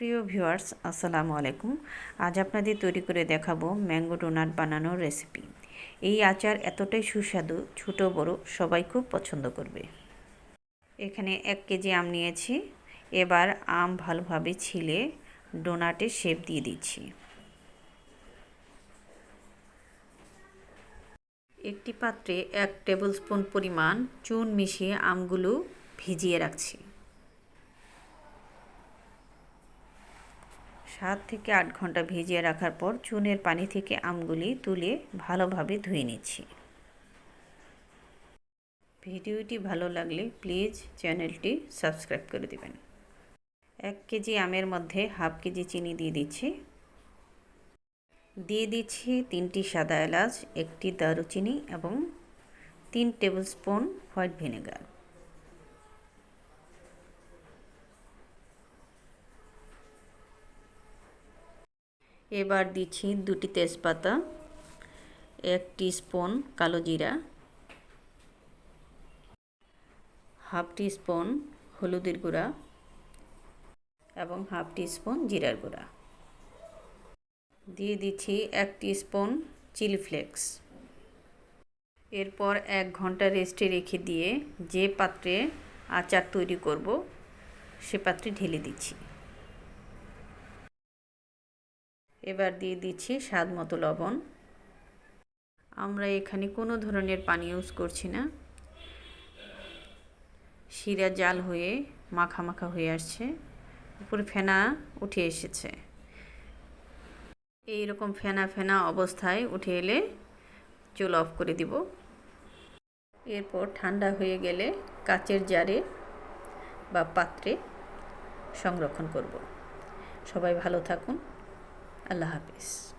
প্রিয় ভিউয়ার্স, আসসালামু আলাইকুম। আজ আপনাদের তৈরি করে দেখাবো ম্যাঙ্গো ডোনাট বানানোর রেসিপি। এই আচার এতটাই সুস্বাদু, ছোট বড়, সবাই খুব পছন্দ করবে। এখানে এক কেজি আম নিয়েছি। এবার আম ভালোভাবে ছিলে ডোনাটে শেপ দিয়ে দিচ্ছি। একটি পাত্রে এক টেবিল স্পুন পরিমাণ চুন মিশিয়ে আমগুলো ভিজিয়ে রাখছি। সাত থেকে আট ঘণ্টা ভিজিয়ে রাখার পর চুনের পানি থেকে আমগুলি তুলে ভালোভাবে ধুয়ে নিচ্ছি। ভিডিওটি ভালো লাগলে প্লিজ চ্যানেলটি সাবস্ক্রাইব করে দেবেন। এক কেজি আমের মধ্যে হাফ কেজি চিনি দিয়ে দিচ্ছি। দিয়ে দিচ্ছি তিনটি সাদা এলাচ, একটি দারুচিনি এবং তিন টেবিল স্পুন হোয়াইট ভিনেগার। এবার দিচ্ছি দুটি তেজপাতা, এক স্পুন কালো জিরা, হাফ স্পুন হলুদের গুঁড়া এবং হাফ স্পুন জিরার গুঁড়া। দিয়ে দিচ্ছি এক স্পুন চিলি ফ্লেক্স। এরপর এক ঘণ্টা রেস্টে রেখে দিয়ে যে পাত্রে আচার তৈরি করব, সে পাত্রে ঢেলে দিচ্ছি। এবার দিয়ে দিচ্ছি স্বাদ মতো লবণ। আমরা এখানে কোনো ধরনের পানি ইউজ করছি না। শিরা জাল হয়ে মাখা মাখা হয়ে আসছে। উপরে ফেনা উঠে এসেছে। এই রকম ফেনা ফেনা অবস্থায় উঠে এলে চুল অফ করে দিব। এরপর ঠান্ডা হয়ে গেলে কাচের জারে বা পাত্রে সংরক্ষণ করব। সবাই ভালো থাকুন। আল্লাহ হাফিজ।